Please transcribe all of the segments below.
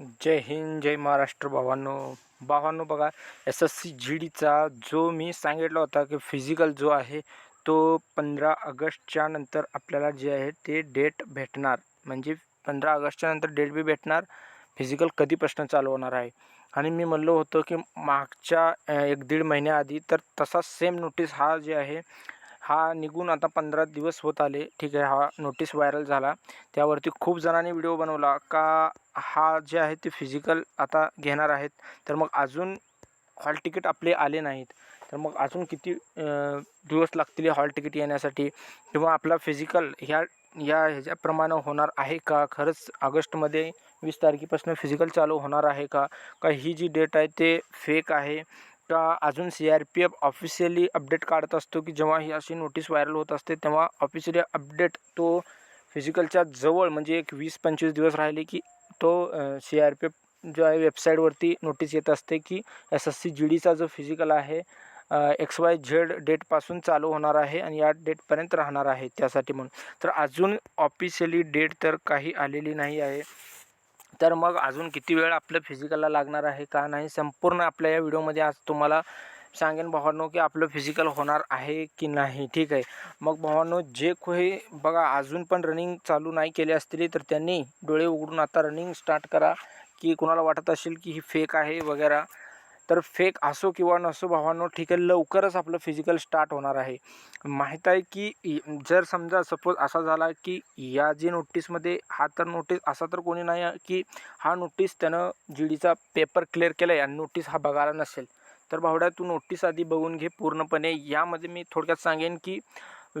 जय हिंद जय महाराष्ट्र भावांनो. भावांनो बघा एस एस सी जी डीचा जो मी सांगितला होता की फिजिकल जो आहे तो पंधरा ऑगस्टच्या नंतर आपल्याला जे आहे ते डेट भेटणार. म्हणजे पंधरा ऑगस्टच्या नंतर डेट बी भेटणार फिजिकल कधी प्रश्न चालू होणार आहे. आणि मी म्हणलो होतो की मागच्या एक दीड महिन्याआधी तर तसा सेम नोटीस हा जे आहे हा निघून आता पंधरा दिवस होत आले. ठीक आहे हा नोटीस व्हायरल झाला. त्यावरती खूप जणांनी व्हिडिओ बनवला का हा जे आहे ते फिजिकल आता घेणार आहेत. तर मग अजून हॉल तिकीट आपले आले नाहीत. तर मग अजून किती दिवस लागतील हॉल तिकीट येण्यासाठी? किंवा आपला फिजिकल ह्या या ह्याच्याप्रमाणे होणार आहे का? खरंच ऑगस्टमध्ये वीस तारखेपासून फिजिकल चालू होणार आहे का? का ही जी डेट आहे ते फेक आहे? अजून C R P F officially update काढत असतो की जेव्हा ही अशी नोटीस व्हायरल होत असते तेव्हा ऑफिशियली अपडेट तो फिजिकलच्या जवळ म्हणजे एक वीस पंचवीस दिवस राहिले की तो सी आर पी एफ जो आहे वेबसाईटवरती नोटीस येत असते की एस एस सी जी डीचा जो फिजिकल आहे एक्स वाय झेड डेटपासून चालू होणार आहे आणि या डेटपर्यंत राहणार आहे त्यासाठी म्हणून. तर अजून ऑफिशियली डेट तर काही आलेली नाही आहे. तर मग अजून किती वेळ आपलं फिजिकलला लागणार आहे का नाही संपूर्ण आपल्या या व्हिडिओमध्ये आज तुम्हाला सांगेन भावांनो की आपलं फिजिकल होणार आहे की नाही. ठीक आहे? मग भावांनो जे कोही बघा अजून पण रनिंग चालू नाही केले असतील तर त्यांनी डोळे उघडून आता रनिंग स्टार्ट करा. की कोणाला वाटत असेल की ही फेक आहे वगैरे तर फेक असो किंवा नसो भावांनो ठीक आहे लवकरच आपलं फिजिकल स्टार्ट होणार आहे. माहीत आहे की जर समजा सपोज असा झाला की या जी नोटीसमध्ये हा तर नोटीस असा तर कोणी नाही आहे की हा नोटीस त्यानं जी डीचा पेपर क्लिअर केला आहे आणि नोटीस हा बघायला नसेल. तर भावड्या तू नोटीस आधी बघून घे पूर्णपणे. यामध्ये मी थोडक्यात सांगेन की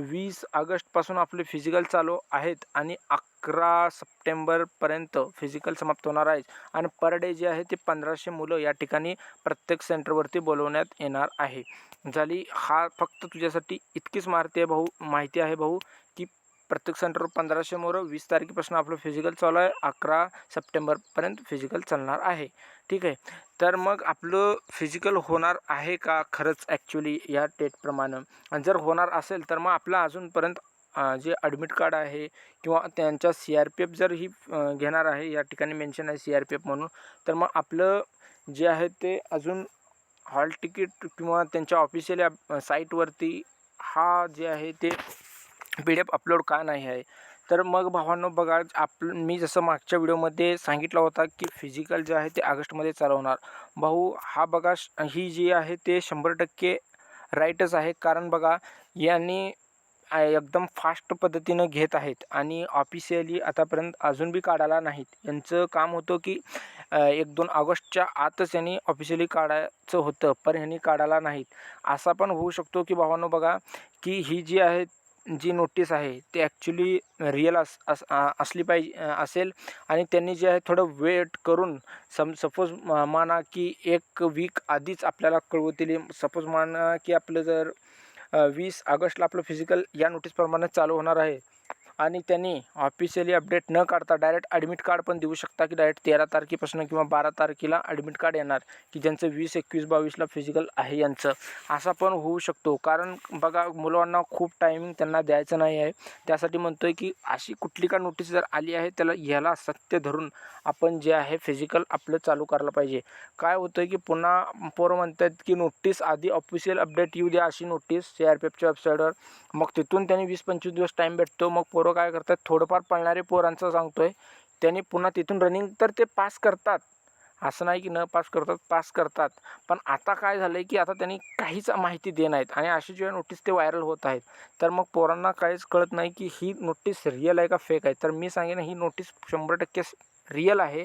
वीस ऑगस्टपासून आपले फिजिकल चालू आहेत आणि अकरा सप्टेंबरपर्यंत फिजिकल समाप्त होणार आहे. आणि पर डे जे आहे ते पंधराशे मुलं या ठिकाणी प्रत्येक सेंटरवरती बोलवण्यात येणार आहे. झाली हा फक्त तुझ्यासाठी इतकीच मारती आहे भाऊ माहिती आहे भाऊ की प्रत्येक सेंटरवर पंधराशे वीस तारखेपासून आपलं फिजिकल चालू आहे. अकरा सप्टेंबरपर्यंत फिजिकल चालणार आहे. ठीक आहे? तर मग आपलं फिजिकल होणार आहे का खरंच ॲक्च्युली या डेटप्रमाणे आणि जर होणार असेल तर मग आपलं अजूनपर्यंत जे ॲडमिट कार्ड आहे किंवा त्यांच्या सी आर पी एफ जर ही घेणार आहे या ठिकाणी मेन्शन आहे सी आर पी एफ म्हणून तर मग आपलं जे आहे ते अजून हॉल तिकीट किंवा त्यांच्या ऑफिशियल साईटवरती हा जे आहे ते पी डी एफ अपलोड का नाही आहे? तर मग भावांनो बघा आप मी जसं मागच्या व्हिडिओमध्ये सांगितलं होता की फिजिकल जे आहे ते ऑगस्टमध्ये चालवणार. भाऊ हा बघा श- ही जी आहे ते शंभर टक्के राईटच आहे. कारण बघा यांनी एकदम फास्ट पद्धतीनं घेत आहेत आणि ऑफिशियली आतापर्यंत अजून बी काढायला नाहीत. यांचं काम होतं की एक दोन ऑगस्टच्या आतच यांनी ऑफिशियली काढायचं होतं पण ह्यांनी काढायला नाहीत. असा पण होऊ शकतो की भावांनो बघा की ही जी आहे जी नोटीस आहे ती ॲक्च्युली रिअल अस अस असली पाहिजे असेल. आणि त्यांनी जे आहे थोडं वेट करून सम सपोज माना की एक वीक आधीच आपल्याला कळवतील. सपोज माना की आपलं जर वीस ऑगस्टला आपलं फिजिकल या नोटीसप्रमाणे चालू होणार आहे. आणि त्यांनी ऑफिशियली अपडेट न काढता डायरेक्ट ॲडमिट कार्ड पण देऊ शकता की डायरेक्ट तेरा तारखेपासून किंवा बारा तारखेला ॲडमिट कार्ड येणार की ज्यांचं वीस एकवीस बावीसला फिजिकल आहे यांचं. असा पण होऊ शकतो. कारण बघा मुलांना खूप टायमिंग त्यांना द्यायचं नाही आहे. त्यासाठी म्हणतो आहे की अशी कुठली का नोटीस जर आली आहे त्याला ह्याला सत्य धरून आपण जे आहे फिजिकल आपलं चालू करायला पाहिजे. काय होतं की पुन्हा पोरं म्हणतात की नोटीस आधी ऑफिशियल अपडेट येऊ द्या अशी नोटीस सी आर पी एफच्या वेबसाईटवर मग तिथून त्यांनी वीस पंचवीस दिवस टाईम भेटतो. मग पोरं काय करतात? थोडंफार पळणारे पोरांचं सांगतोय. त्यांनी पुन्हा तिथून रनिंग तर ते पास करतात. असं नाही की न पास करतात पास करतात. पण आता काय झालं आहे की आता त्यांनी काहीच माहिती दे नाहीत. आणि अशी जेव्हा नोटीस ते व्हायरल होत आहेत तर मग पोरांना काहीच कळत नाही की ही नोटीस रिअल आहे का फेक आहे. तर मी सांगेन ही नोटीस शंभर टक्के रिअल आहे.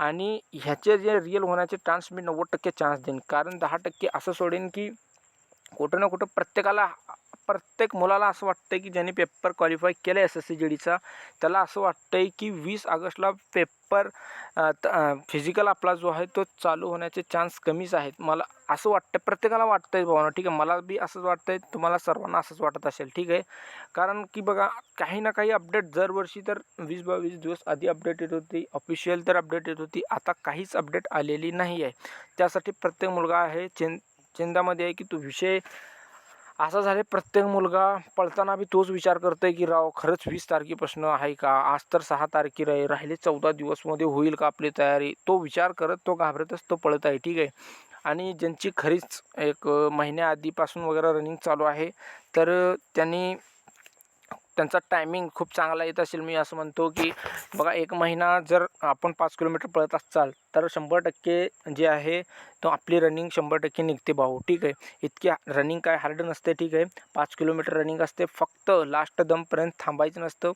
आणि ह्याचे जे रिअल होण्याचे चान्स मी नव्वद टक्के चान्स देईन. कारण दहा टक्के असं सोडेन की कुठं ना कुठं प्रत्येकाला प्रत्येक मुलाला असं वाटतं की ज्यांनी पेपर क्वालिफाय केलं एस एस सी जी डीचा त्याला असं वाटतं आहे की वीस ऑगस्टला पेपर फिजिकल आपला जो आहे तो चालू होण्याचे चान्स कमीच आहेत. मला असं वाटतं प्रत्येकाला वाटतं आहे भावना ठीक आहे. मला बी असंच वाटतं आहे तुम्हाला सर्वांना असंच वाटत असेल ठीक आहे. कारण की बघा काही ना काही अपडेट दरवर्षी तर वीस बावीस दिवस आधी अपडेट येत होती ऑफिशियल तर अपडेट येत होती आता काहीच अपडेट आलेली नाही आहे त्यासाठी प्रत्येक मुलगा आहे चिं चिंतामध्ये आहे की तो विषय असं झाले प्रत्येक मुलगा पळताना बी तोच विचार करतोय की राव खरंच वीस तारखेपासून आहे का? आज तर सहा तारखे राही राहिले चौदा दिवसमध्ये होईल का आपली तयारी? तो विचार करत तो घाबरतच तो पळत आहे ठीक आहे. आणि ज्यांची खरीच एक महिन्याआधीपासून वगैरे रनिंग चालू आहे तर त्यांनी त्यांचा टायमिंग खूप चांगला येत असेल मी असं म्हणतो की बघा एक महिना जर आपण पाच किलोमीटर पळत असाल तर शंभर टक्के जे आहे तो आपली रनिंग शंभर टक्के निघते भाऊ ठीक आहे? इतकी रनिंग काय हार्ड नसते ठीक आहे? पाच किलोमीटर रनिंग असते फक्त लास्ट दमपर्यंत थांबायचं नसतं.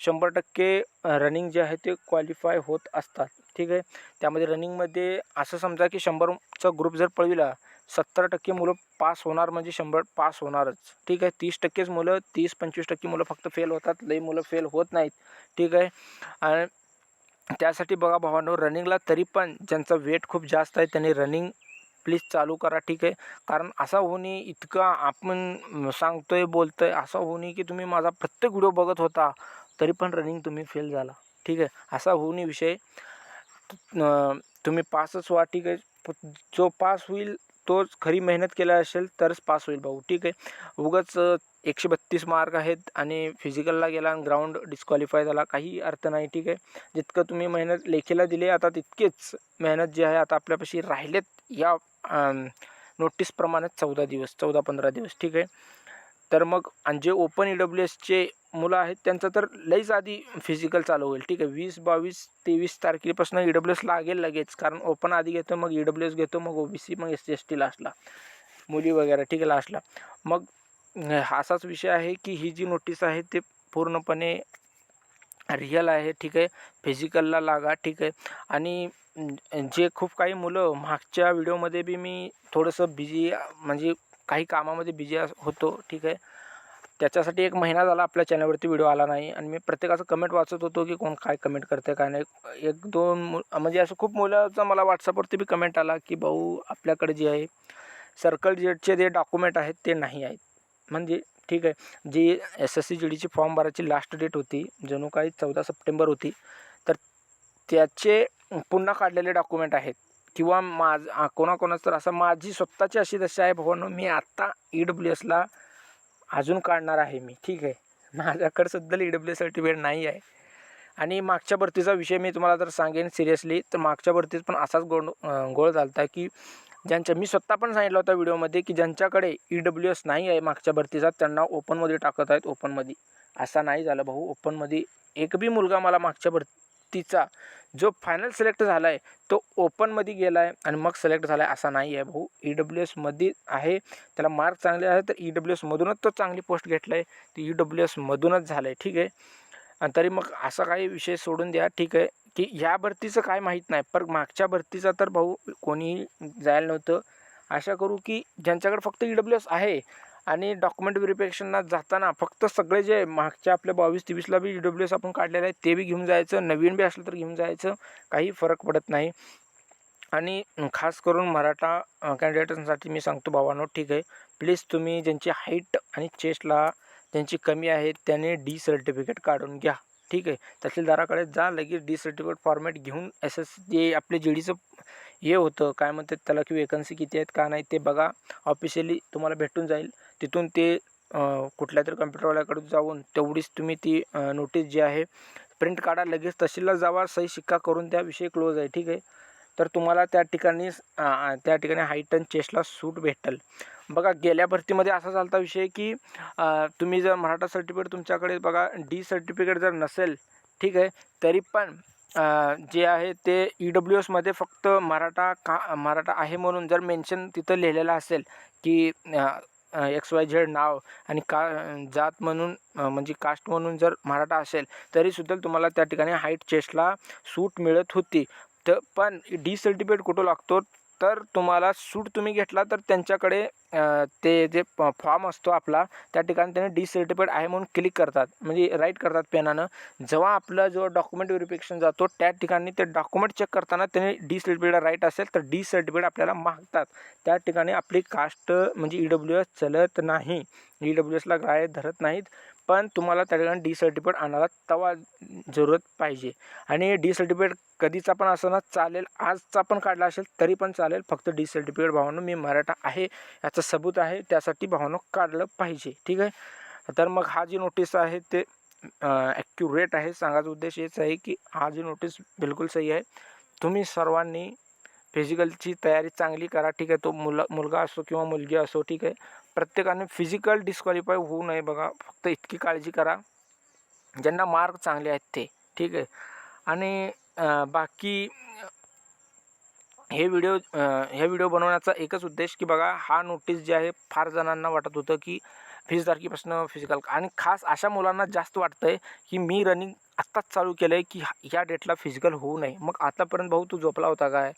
शंभर टक्के रनिंग जे आहे ते क्वालिफाय होत असतात ठीक आहे? त्यामध्ये रनिंगमध्ये असं समजा की शंभरचा ग्रुप जर पळविला सत्तर टक्के मुलं पास होणार म्हणजे शंभर पास होणारच. ठीक आहे? तीस टक्केच मुलं तीस पंचवीस टक्के मुलं फक्त फेल होतात. लई मुलं फेल होत नाहीत. ठीक आहे? आणि त्यासाठी बघा भावांनो रनिंगला तरी पण ज्यांचा वेट खूप जास्त आहे त्यांनी रनिंग प्लीज चालू करा. ठीक आहे? कारण असा होऊ नये इतका आपण सांगतोय बोलतोय असं होऊ नये की तुम्ही माझा प्रत्येक व्हिडिओ बघत होता तरी पण रनिंग तुम्ही फेल झाला. ठीक आहे? असा होऊ विषय तुम्ही पासच व्हा. ठीक आहे? जो पास होईल तोच खरी मेहनत केला असेल तरच पास होईल भाऊ. ठीक आहे. उगाच एकशे बत्तीस मार्क आहेत आणि फिजिकलला गेला आणि ग्राउंड डिस्क्वालिफाय झाला. काही अर्थ नाही. ठीक आहे. जितकं तुम्ही मेहनत लेखीला दिली आता तितकेच मेहनत जी आहे आता आपल्यापाशी राहिलेत या नोटीसप्रमाणे चौदा दिवस चौदा पंधरा दिवस. ठीक आहे. तर मग आणि जे ओपन ई डब्ल्यू एसचे मुलं आहेत त्यांचं तर लईच आधी फिजिकल चालू होईल. ठीक आहे वीस बावीस तेवीस तारखेपासून ई डब्ल्यू एस लागेल लगेच. कारण ओपन आधी घेतो मग ई डब्ल्यू एस घेतो मग ओ बी सी मग एस सी एस टी लास्टला मुली वगैरे ठीक आहे लास्टला मग हा असाच विषय आहे की ही जी नोटीस आहे ते पूर्णपणे रिअल आहे ठीक आहे. फिजिकलला लागा ठीक आहे. आणि जे खूप काही मुलं मागच्या व्हिडिओमध्ये बी मी थोडंसं बिझी म्हणजे काही कामामध्ये बिझी होतो ठीक आहे. त्याच्यासाठी एक महिना झाला आपल्या चॅनलवरती व्हिडिओ आला नाही. आणि मी प्रत्येकाचं कमेंट वाचत होतो की कोण काय कमेंट करते काय नाही. एक दोन मु म्हणजे असं खूप मुलाचा मला व्हॉट्सअपवरती बी कमेंट आला की भाऊ आपल्याकडे जे आहे सर्कल जेटचे जे डॉक्युमेंट आहेत ते नाही आहेत. म्हणजे ठीक आहे. जी एस एस सी जी डीची फॉर्म भरायची लास्ट डेट होती जणू काही चौदा सप्टेंबर होती तर त्याचे पुन्हा काढलेले डॉक्युमेंट आहेत. किंवा माझ कोणाकोणाचं तर असं माझी स्वतःची अशी दशा आहे भावांनो मी आत्ता ई डब्ल्यू एसला अजून काढणार आहे मी. ठीक आहे. माझ्याकडे सध्या ई डब्ल्यू सर्टिफिकेट नाही आहे. आणि मागच्या भरतीचा विषय मी तुम्हाला जर सांगेन सिरियसली तर मागच्या भरतीत पण असाच गोंड गोळ झाला होता की ज्यांच्या मी स्वतः पण सांगितलं होतं व्हिडिओमध्ये की ज्यांच्याकडे ई डब्ल्यू एस नाही आहे मागच्या भरतीचा त्यांना ओपनमध्ये टाकत आहेत ओपनमध्ये असा नाही झालं भाऊ. ओपनमध्ये एक बी मुलगा मला मागच्या भरती तिचा. जो फायनल सिलेक्ट झाला आहे तो ओपनमध्ये गेला आहे आणि मग सिलेक्ट झाला आहे असा नाही आहे भाऊ ई डब्ल्यू एसमध्ये आहे त्याला मार्क चांगले आहे तर ई डब्ल्यू एसमधूनच तो चांगली पोस्ट घेतला आहे ती ई डब्ल्यू एसमधूनच झालं आहे ठीक आहे? आणि तरी मग असा काही विषय सोडून द्या ठीक आहे? की ह्या भरतीचं काय माहीत नाही पण मागच्या भरतीचा तर भाऊ कोणीही जायला नव्हतं. आशा करू की ज्यांच्याकडे फक्त ई डब्ल्यू एस आहे आणि डॉक्युमेंट व्हेरिफिकेशनला जाताना फक्त सगळे जे मागच्या आपल्या बावीस तेवीसला बी ई डब्ल्यू एस आपण काढलेलं आहे ते बी घेऊन जायचं. नवीन बी असलं तर घेऊन जायचं. काही फरक पडत नाही. आणि खास करून मराठा कॅन्डिडेटांसाठी मी सांगतो भावानो ठीक आहे. प्लीज तुम्ही ज्यांची हाईट आणि चेस्टला ज्यांची कमी आहे त्याने डी सर्टिफिकेट काढून घ्या. ठीक आहे. तहसीलदाराकडे जा लगेच डी सर्टिफिकेट फॉर्मॅट घेऊन एस एस जे आपले जे डीचं हे होतं काय म्हणतात त्याला की वेकन्सी किती आहेत का नाही ते बघा. ऑफिशियली तुम्हाला भेटून जाईल. तिथून ते कुठल्या तरी कम्प्युटरवाल्याकडून जाऊन तेवढीच तुम्ही ती नोटीस जी आहे प्रिंट काढा लगेच तहसीलला जावा सही शिक्का करून त्याविषयी क्लोज आहे. ठीक आहे. तर तुम्हाला त्या ठिकाणी त्या ठिकाणी हाईट अँड चेस्टला सूट भेटेल. बघा गेल्या भरतीमध्ये असा चालता विषय की तुम्ही जर मराठा सर्टिफिकेट तुमच्याकडे बघा डी सर्टिफिकेट जर नसेल ठीक आहे तरी पण जे आहे ते ई डब्ल्यू एसमध्ये फक्त मराठा का मराठा आहे म्हणून जर मेन्शन तिथं लिहिलेलं असेल की एक्स वाय झेड नाव आणि का जात म्हणून म्हणजे कास्ट म्हणून जर मराठा असेल तरीसुद्धा तुम्हाला त्या ठिकाणी हाईट चेस्टला सूट मिळत होती. तर पण डी सर्टिफिकेट कुठं लागतो? तर तुम्हाला सूट तुम्ही घेतला तर त्यांच्याकडे ते जे फॉर्म असतो आपला त्या ठिकाणी त्याने डी सर्टिफिकेट आहे म्हणून क्लिक करतात. म्हणजे राईट करतात पेनानं. जेव्हा आपला जो डॉक्युमेंट व्हेरिफिकेशन जातो त्या ठिकाणी ते डॉक्युमेंट चेक करताना त्यांनी डी सर्टिफिकेट राईट असेल तर डी सर्टिफिकेट आपल्याला मागतात. त्या ठिकाणी आपली कास्ट म्हणजे ई डब्ल्यू एस चलत नाही. ई डब्ल्यू एसला ग्राह्य धरत नाहीत. पण तुम्हाला त्या ठिकाणी डी सर्टिफिकेट आणायला तवा जरूरत पाहिजे. आणि डी सर्टिफिकेट कधीचा पण असं ना चालेल आजचा पण काढला असेल तरी पण चालेल. फक्त डी सर्टिफिकेट भावानं मी मराठा आहे याचं सबूत आहे त्यासाठी भावानं काढलं पाहिजे. ठीक आहे? तर मग हा जी नोटीस आहे ते ॲक्युरेट आहे. सांगायचा उद्देश हेच आहे की हा जी नोटीस बिलकुल सही आहे. तुम्ही सर्वांनी फिजिकलची तयारी चांगली करा. ठीक आहे? तो मुला मुलगा असो किंवा मुलगी असो ठीक आहे? प्रत्येकाने फिजिकल डिस्क्वालिफाय होऊ नये बघा. फक्त इतकी काळजी करा. ज्यांना मार्क चांगले आहेत ते. ठीक आहे? आणि बाकी हे व्हिडिओ हे व्हिडिओ बनवण्याचा एकच उद्देश की बघा हा नोटीस जे आहे फार जणांना वाटत होतं की वीस तारखेपासून फिजिकल आणि खास अशा मुलांना जास्त वाटतं आहे की मी रनिंग आत्ताच चालू केलं आहे की ह्या डेटला फिजिकल होऊ नये. मग आतापर्यंत भाऊ तू झोपला होता काय?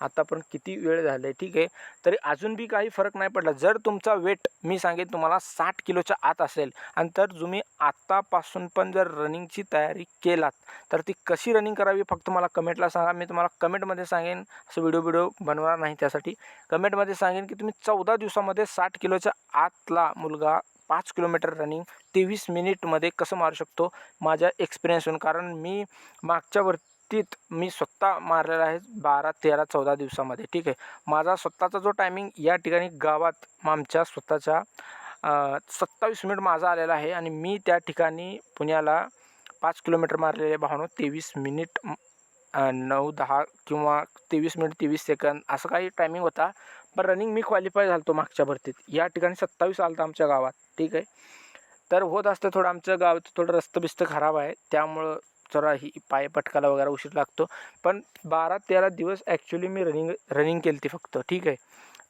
आतापर्यंत किती वेळ झालं आहे ठीक आहे. तरी अजून बी काही फरक नाही पडला. जर तुमचा वेट मी सांगेन तुम्हाला साठ किलोच्या आत असेल आणि तर तुम्ही आत्तापासून पण जर रनिंगची तयारी केलात तर ती कशी रनिंग करावी फक्त मला कमेंटला सांगा. मी तुम्हाला कमेंटमध्ये सांगेन असं व्हिडिओ व्हिडिओ बनवणार नाही त्यासाठी. कमेंटमध्ये सांगेन की तुम्ही चौदा दिवसामध्ये साठ किलोच्या आतला मुलगा पाच किलोमीटर रनिंग तेवीस मिनिटमध्ये कसं मारू शकतो? माझ्या एक्सपिरियन्सहून कारण मी मागच्या तीत मी स्वतः मारलेला आहे बारा तेरा चौदा दिवसामध्ये ठीक आहे? माझा स्वतःचा जो टायमिंग या ठिकाणी गावात आमच्या स्वतःच्या सत्तावीस मिनिट माझा आलेला आहे आणि मी त्या ठिकाणी पुण्याला पाच किलोमीटर मारलेले भावनो तेवीस मिनिट नऊ दहा किंवा तेवीस मिनिट तेवीस सेकंद असं काही टायमिंग होता. पण रनिंग मी क्वालिफाय झालो होतो मागच्या भरतीत. या ठिकाणी सत्तावीस आलं होतं आमच्या गावात ठीक आहे? तर होत असतं थोडं आमचं गावाचं थोडं रस्तं बिस्त खराब आहे. त्यामुळं जरा ही पाय पटकायला वगैरे उशीर लागतो. पण बारा तेरा दिवस ॲक्च्युली मी रनिंग रनिंग केली ती फक्त ठीक आहे.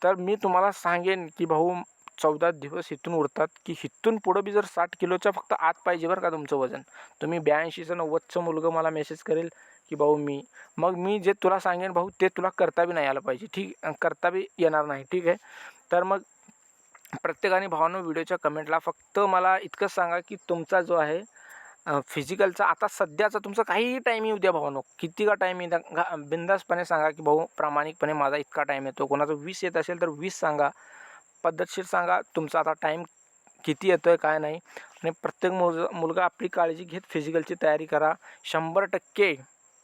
तर मी तुम्हाला सांगेन की भाऊ चौदा दिवस इथून उरतात की इथून पुढं बी जर साठ किलोच्या फक्त आत पाहिजे बरं का तुमचं वजन. तुम्ही ब्याऐंशीचं नव्वदचं मुलगं मला मेसेज करेल की भाऊ मी मग मी जे तुला सांगेन भाऊ ते तुला करता बी नाही आलं पाहिजे ठीक करता बी येणार नाही ठीक आहे. तर मग प्रत्येकाने भावानं व्हिडिओच्या कमेंटला फक्त मला इतकंच सांगा की तुमचा जो आहे फिजिकलचा आता सध्याचा तुमचा काहीही टाईम येऊ द्या भावानो. किती का टाईम येत्या बिंदासपणे सांगा की भाऊ प्रामाणिकपणे माझा इतका टाईम येतो. कोणाचा वीस येत असेल तर वीस सांगा. पद्धतशीर सांगा. तुमचा आता टाईम किती येतो आहे काय नाही. आणि प्रत्येक मुल मुलगा आपली काळजी घेत फिजिकलची तयारी करा. शंभर टक्के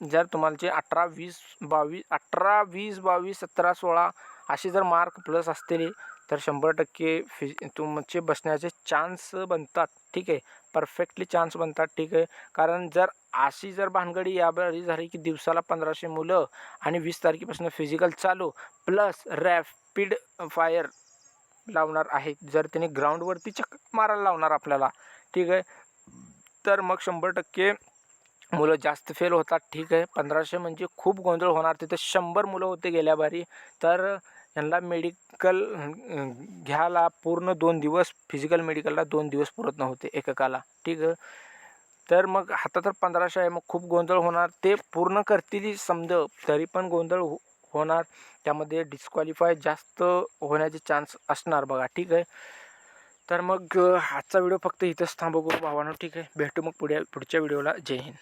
जर तुम्हाला जे अठरा वीस बावीस अठरा वीस बावीस सतरा सोळा असे जर मार्क प्लस असतील तर शंभर टक्के फि तुमचे बसण्याचे चान्स बनतात ठीक आहे. परफेक्टली चान्स बनतात ठीक आहे. कारण जर अशी जर भानगडी यावेळी झाली की दिवसाला पंधराशे मुलं आणि वीस तारखेपासून फिजिकल चालू प्लस रॅपिड फायर लावणार आहेत जर त्याने ग्राउंडवरती चक्क मारायला लावणार आपल्याला ठीक आहे. तर मग शंभर टक्के मुलं जास्त फेल होतात ठीक आहे. पंधराशे म्हणजे खूप गोंधळ होणार तिथे शंभर मुलं होते गेल्या बारी तर यांना मेडिकल घ्यायला पूर्ण दोन दिवस फिजिकल मेडिकलला दोन दिवस पुरत नव्हते एककाला. ठीक आहे? तर मग आता तर पंधराशे आहे मग खूप गोंधळ होणार. ते पूर्ण करतील समज तरी पण गोंधळ हो होणार. त्यामध्ये डिस्क्वालिफाय जास्त होण्याचे चान्स असणार बघा. ठीक आहे? तर मग आजचा व्हिडिओ फक्त इथंच थांबवू भावानं. ठीक आहे? भेटू मग पुढे पुढच्या व्हिडिओला जय हिंद.